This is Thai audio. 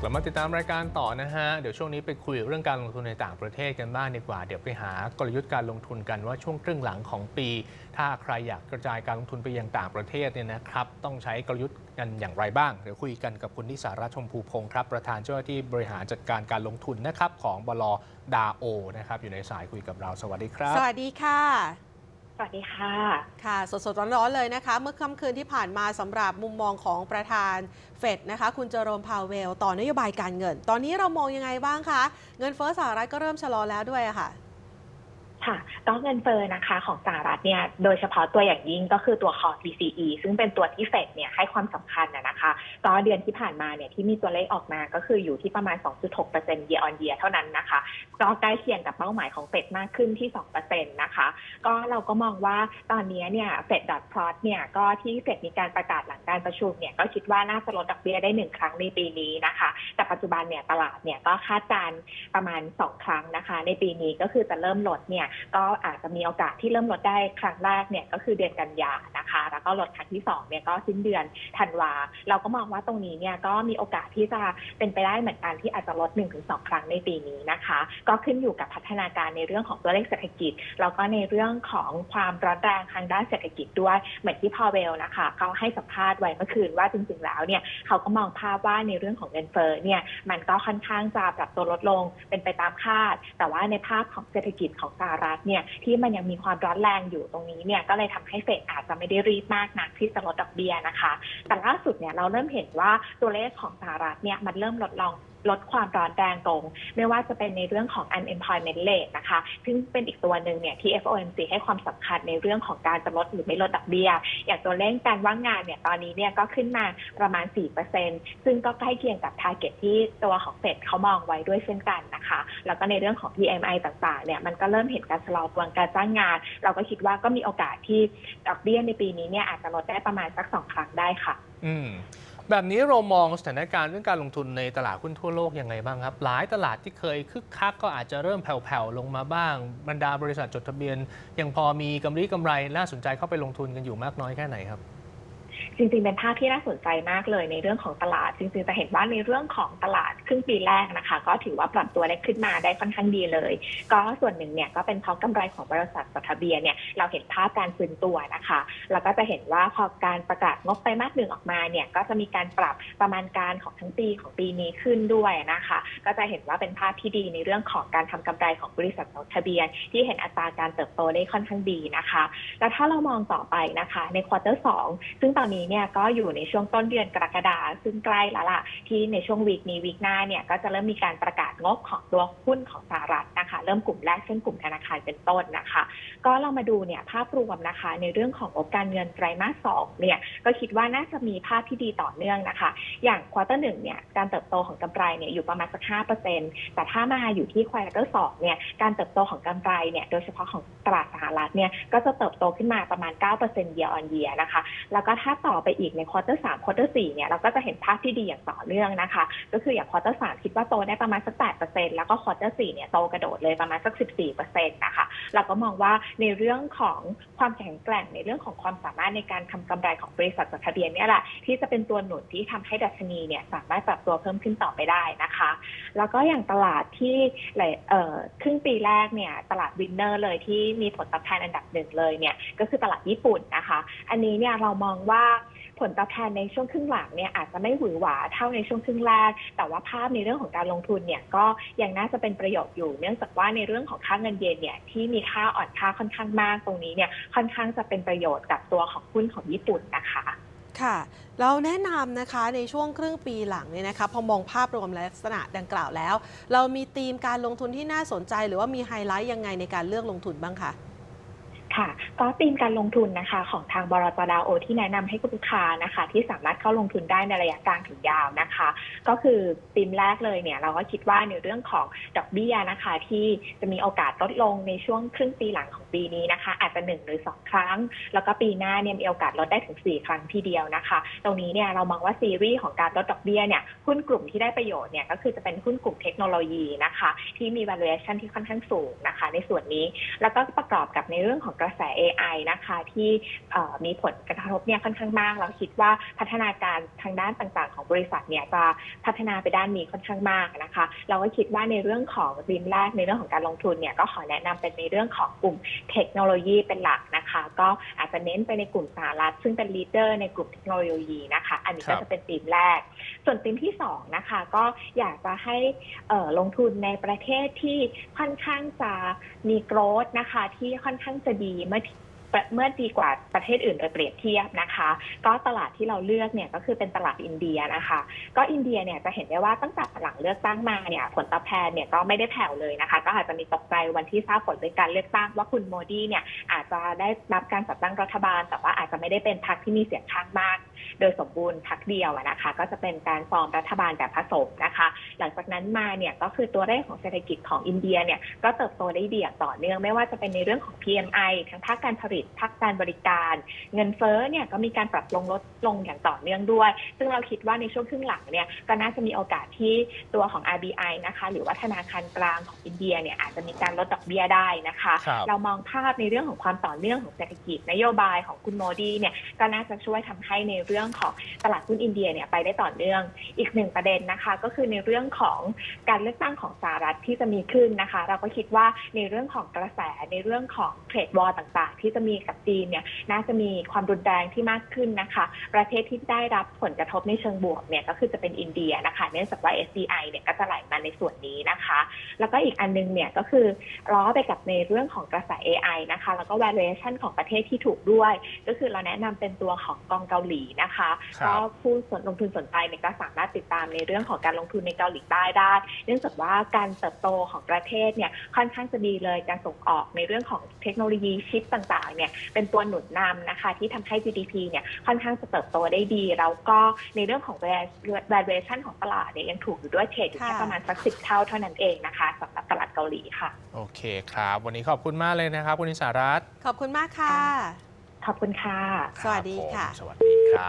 กลับมาติดตามรายการต่อนะฮะ เดี๋ยวช่วงนี้ไปคุยเรื่องการลงทุนในต่างประเทศกันบ้างดีกว่า เดี๋ยวไปหากลยุทธ์การลงทุนกันว่าช่วงครึ่งหลังของปี ถ้าใครอยากกระจายการลงทุนไปยังต่างประเทศเนี่ยนะครับ ต้องใช้กลยุทธ์กันอย่างไรบ้าง เดี๋ยวคุยกันกับคุณนิสารัชมพูพงศ์ครับ ประธานเจ้าหน้าที่บริหารจัดการการลงทุนนะครับของบลดาโอนะครับอยู่ในสายคุยกับเรา สวัสดีครับ สวัสดีค่ะ สวัสดีค่ะ ค่ะ สดๆ ร้อนๆ เลยนะคะ เมื่อค่ำคืนที่ผ่านมาสำหรับมุมมองของประธานเฟดนะคะ คุณเจอโรมพาวเวล ต่อนโยบายการเงิน ตอนนี้เรามองยังไงบ้างคะ เงินเฟ้อสหรัฐก็เริ่มชะลอแล้วด้วยะค่ะ ค่ะก็เงินเฟ้อนะคะของสหรัฐเนี่ยโดยเฉพาะตัวอย่างยิ่งก็คือตัวคอ PCE ซึ่งเป็นตัวที่เฟดเนี่ยให้ความสำคัญนะนะคะก็เดือนที่ผ่านมาเนี่ยที่มีตัวเลขออกมาก็คืออยู่ที่ประมาณ 2.6% year on year เท่านั้นนะคะก็ใกล้เคียงกับเป้าหมายของเฟดมากขึ้นที่ 2%นะคะก็เราก็มองว่าตอนนี้เนี่ยเฟดดอทพลอตเนี่ยก็ที่เฟดมีการประกาศหลังการประชุมเนี่ยก็คิดว่าน่าจะลดดอกเบี้ยได้หนึ่งครั้งในปีนี้นะคะแต่ปัจจุบันเนี่ยตลาดเนี่ยก็คาดการณ์ประมาณ 2 ครั้งนะคะ ในปีนี้ก็คือจะเริ่มลดเนี่ยก็อาจจะมีโอกาสที่เริ่มลดได้ครั้งแรกเนี่ยก็คือเดือนกันยานะคะ แล้วก็ลดครั้งที่2เนี่ยก็สิ้นเดือนธันวา เราก็มองว่าตรงนี้เนี่ยก็มีโอกาสที่จะเป็นไปได้เหมือนกันที่อาจจะลด 1-2 ครั้งในปีนี้นะคะ ก็ขึ้นอยู่กับพัฒนาการในเรื่องของตัวเลขเศรษฐกิจ แล้วก็ในเรื่องของความร้อนแรงทางด้านเศรษฐกิจด้วยเหมือนที่พอเวลนะคะเขาให้สัมภาษณ์ไว้เมื่อคืนว่าจริง ๆ แล้วเนี่ยเขาก็มองภาพว่าในเรื่องของเงินเฟ้อเนี่ยมันก็ค่อนข้างจะปรับตัวลดลงเป็นไปตามคาด แต่ว่าในภาพของเศรษฐกิจของสหรัฐเนี่ยที่มันยังมีความร้อนแรงอยู่ตรงนี้เนี่ยก็เลยทำให้เฟดอาจจะไม่ได้รีบมากนักที่จะลดดอกเบี้ยนะคะ แต่ล่าสุดเนี่ยเราเริ่มเห็นว่าตัวเลขของสหรัฐเนี่ยมันเริ่มลดลง ลดความร้อนแรงลงไม่ว่าจะเป็นในเรื่องของ unemployment rate นะคะ ซึ่งเป็นอีกตัวหนึ่งเนี่ยที่ FOMC ให้ความสำคัญในเรื่องของการจะลดหรือไม่ลดดอกเบี้ย อย่างตัวเลขการว่างงานเนี่ยตอนนี้เนี่ยก็ขึ้นมาประมาณ 4%ซึ่งก็ใกล้เคียงกับ target ที่ตัวของเฟดเขามองไว้ด้วยเช่นกันนะคะ แล้วก็ในเรื่องของ PMI ต่างๆเนี่ยมันก็เริ่มเห็นการชะลอตัวการจ้างงาน เราก็คิดว่าก็มีโอกาสที่ดอกเบี้ยในปีนี้เนี่ยอาจจะลดได้ประมาณสักสองครั้งได้ค่ะ อืม แบบนี้เรามองสถานการณ์เรื่องการลงทุนในตลาดหุ้นทั่วโลกยังไงบ้างครับ หลายตลาดที่เคยคึกคักก็อาจจะเริ่มแผ่วๆลงมาบ้าง บรรดาบริษัทจดทะเบียน ยังพอมีกำไรกำไรน่าสนใจเข้าไปลงทุนกันอยู่มากน้อยแค่ไหนครับ จริงๆ เป็นภาพที่น่าสนใจมากเลยในเรื่องของตลาด จริงๆ จะเห็นว่าในเรื่องของตลาดครึ่งปีแรกนะคะ ก็ถือว่าปรับตัวได้ขึ้นมาได้ค่อนข้างดีเลย ก็ส่วนหนึ่งเนี่ยก็เป็นเพราะกำไรของบริษัทจดทะเบียนเนี่ยเราเห็นภาพการฟื้นตัวนะคะ แล้วก็จะเห็นว่าพอการประกาศงบไตรมาสหนึ่งออกมาเนี่ยก็จะมีการปรับประมาณการของทั้งปีของปีนี้ขึ้นด้วยนะคะ ก็จะเห็นว่าเป็นภาพที่ดีในเรื่องของการทำกำไรของบริษัทจดทะเบียน ที่เห็นอัตราการเติบโตได้ค่อนข้างดีนะคะ แล้วถ้าเรามองต่อไปนะคะ ในควอเตอร์สองซึ่งตอนนี้เนี่ยก็อยู่ในช่วงต้นเดือนกรกฎาซึ่งใกล้แล้วล่ะที่ในช่วงวีคนี้วีคหน้าเนี่ยก็จะเริ่มมีการประกาศงบของตัวหุ้นของสหรัฐนะคะ เริ่มกลุ่มแรกเช่นกลุ่มธนาคารเป็นต้นนะคะ ก็เรามาดูเนี่ยภาพรวมนะคะ ในเรื่องของงบการเงินไตรมาสสองเนี่ยก็คิดว่าน่าจะมีภาพที่ดีต่อเนื่องนะคะ อย่างควอเตอร์หนึ่งเนี่ยการเติบโตของกำไรเนี่ยอยู่ประมาณสักห้าเปอร์เซ็นต์แต่ถ้ามาอยู่ที่ควอเตอร์สองเนี่ยการเติบโตของกำไรเนี่ยโดยเฉพาะของตลาดสหรัฐเนี่ยก็จะเติบโตขึ้นมาประมาณ9% year on year นะคะ แล้วก็ถ้าต่อไปอีกในควอเตอร์สามควอเตอร์สี่เนี่ยเราก็จะเห็นภาพที่ดีอย่างต่อเนื่องนะคะ ก็คืออย่างควอเตอร์สามคิดว่าโตได้ประมาณสักแปดเปอร์เซ็นต์แล้วก็ควอเตอร์สี่เนี่ยโตกระโดดเลยประมาณสักสิบสี่เปอร์เซ็นต์นะคะเราก็มองว่าในเรื่องของความแข็งแกร่งในเรื่องของความสามารถในการทำกำไรของบริษัทจดทะเบียนเนี่ยแหละที่จะเป็นตัวหนุนที่ทำให้ดัชนีเนี่ยสามารถปรับตัวเพิ่มขึ้นต่อไปได้นะคะ แล้วก็อย่างตลาดที่หลายเอ่อครึ่งปีแรกเนี่ยตลาดวินเนอร์เลยที่มีผลตอบแทนอันดับหนึ่งเลยเนี่ยก็คือตลาดญี่ปุ่นนะคะ อันนี้เนี่ยเรามองว่า ผลตอบแทนในช่วงครึ่งหลังเนี่ยอาจจะไม่หวือหวาเท่าในช่วงครึ่งแรก แต่ว่าภาพในเรื่องของการลงทุนเนี่ยก็ยังน่าจะเป็นประโยชน์อยู่ เนื่องจากว่าในเรื่องของค่าเงินเยนเนี่ยที่มีค่าอ่อนค่าค่อนข้างมากตรงนี้เนี่ยค่อนข้างจะเป็นประโยชน์กับตัวของหุ้นของญี่ปุ่นนะคะค่ะเราแนะนำนะคะในช่วงครึ่งปีหลังเนี่ยนะคะพอมองภาพรวมลักษณะดังกล่าวแล้ว เรามีธีมการลงทุนที่น่าสนใจ หรือว่ามีไฮไลท์ยังไงในการเลือกลงทุนบ้างคะ ค่ะ ก็ธีมการลงทุนนะคะ ของทางบรจดาโอ ที่แนะนำให้คุณลูกค้านะคะ ที่สามารถเข้าลงทุนได้ในระยะกลางถึงยาวนะคะ ก็คือธีมแรกเลยเนี่ย เราก็คิดว่าในเรื่องของดอกเบี้ยนะคะ ที่จะมีโอกาสลดลงในช่วงครึ่งปีหลังของปีนี้นะคะ อาจจะหนึ่งหรือสองครั้ง แล้วก็ปีหน้าเนี่ยมีโอกาสลดได้ถึง 4 ครั้งทีเดียวนะคะ ตรงนี้เนี่ยเรามองว่าซีรีส์ของการลดดอกเบี้ยเนี่ยหุ้นกลุ่มที่ได้ประโยชน์เนี่ยก็คือจะเป็นหุ้นกลุ่มเทคโนโลยีนะคะ ที่มี valuation ที่ค่อนข้างสูงนะคะ ในส่วนนี้แล้วก็ประกอบกับในเรื่องของกระระแส AI นะคะที่มีผลกระทบเนี่ยค่อนข้างมาก เราคิดว่าพัฒนาการทางด้านต่างๆ ของบริษัทเนี่ยจะพัฒนาไปด้านนี้ค่อนข้างมากนะคะ เราก็คิดว่าในเรื่องของธีมแรกในเรื่องของการลงทุนเนี่ยก็ขอแนะนำเป็นในเรื่องของกลุ่มเทคโนโลยีเป็นหลักนะคะ ก็อาจจะเน้นไปในกลุ่มสหรัฐซึ่งเป็นลีดเดอร์ในกลุ่มเทคโนโลยีนะคะ อันนี้ก็จะเป็นธีมแรก ส่วนธีมที่สองนะคะก็อยากจะให้ลงทุนในประเทศที่ค่อนข้างจะมีโกรธนะคะที่ค่อนข้างจะดีเมื่อ เมื่อดีกว่าประเทศอื่นโดยเปรียบเทียบนะคะ ก็ตลาดที่เราเลือกเนี่ยก็คือเป็นตลาดอินเดียนะคะ ก็อินเดียเนี่ยจะเห็นได้ว่าตั้งแต่หลังเลือกตั้งมาเนี่ยผลตอบแทนเนี่ยก็ไม่ได้แผ่วเลยนะคะ ก็อาจจะมีตกใจวันที่ทราบผลในการเลือกตั้งว่าคุณโมดีเนี่ยอาจจะได้รับการจัดตั้งรัฐบาล แต่ว่าอาจจะไม่ได้เป็นพรรคที่มีเสียงข้างมาก โดยสมบูรณ์พรรคเดียวนะคะ ก็จะเป็นการฟอร์มรัฐบาลแบบผสมนะคะ หลังจากนั้นมาเนี่ยก็คือตัวเลขของเศรษฐกิจของอินเดียเนี่ยก็เติบโตได้ดีอย่างต่อเนื่องไม่ว่าจะเป็นในเรื่องของ PMI ทั้งภาคการผลิตภาคการบริการ เงินเฟ้อเนี่ยก็มีการปรับลงลดลงอย่างต่อเนื่องด้วย ซึ่งเราคิดว่าในช่วงครึ่งหลังเนี่ยก็น่าจะมีโอกาสที่ตัวของ RBI นะคะ หรือว่าธนาคารกลางของอินเดียเนี่ยอาจจะมีการลดดอกเบี้ยได้นะคะครับเรามองภาพในเรื่องของความต่อเนื่องของเศรษฐกิจนโยบายของคุณโมดีเนี่ยก็น่าจะช่วยทำให้ในเรื่องของตลาดหุ้นอินเดียเนี่ยไปได้ต่อเนื่อง อีกหนึ่งประเด็นนะคะ ก็คือในเรื่องของการเลือกตั้งของสหรัฐที่จะมีขึ้นนะคะ เราก็คิดว่าในเรื่องของกระแสในเรื่องของเทรดวอร์ต่าง ๆ ที่จะมีกับจีนเนี่ยน่าจะมีความรุนแรงที่มากขึ้นนะคะ ประเทศที่ได้รับผลกระทบในเชิงบวกเนี่ยก็คือจะเป็นอินเดียนะคะเนื่องจากว่า SDI เนี่ยก็จะไหลมาในส่วนนี้นะคะ แล้วก็อีกอันนึงเนี่ยก็คือล้อไปกับในเรื่องของกระแส AI นะคะ แล้วก็ valuation ของประเทศที่ถูกด้วย ก็คือเราแนะนำเป็นตัวของกองเกาหลีนะคะครับก็ผู้สนลงทุนสนใจเนี่ยก็สามารถติดตามในเรื่องของการลงทุนในเกาหลีใต้ได้ เนื่องจากว่าการเติบโตของประเทศเนี่ยค่อนข้างจะดีเลยการส่งออกในเรื่องของเทคโนโลยีชิปต่างๆเนี่ยเป็นตัวหนุนนำนะคะ ที่ทำให้ GDP เนี่ยค่อนข้างจะเติบโตได้ดี แล้วก็ในเรื่องของ valuation ของตลาดเนี่ยยังถูกอยู่ด้วยเทรดอยู่แค่ค่ะประมาณสักสิบเท่าเท่านั้นเองนะคะสำหรับตลาดเกาหลีค่ะ โอเคครับ วันนี้ขอบคุณมากเลยนะครับ คุณนิสารัตน์ขอบคุณมากค่ะ ขอบคุณค่ะ สวัสดีรับผมค่ะ สวัสดีครับ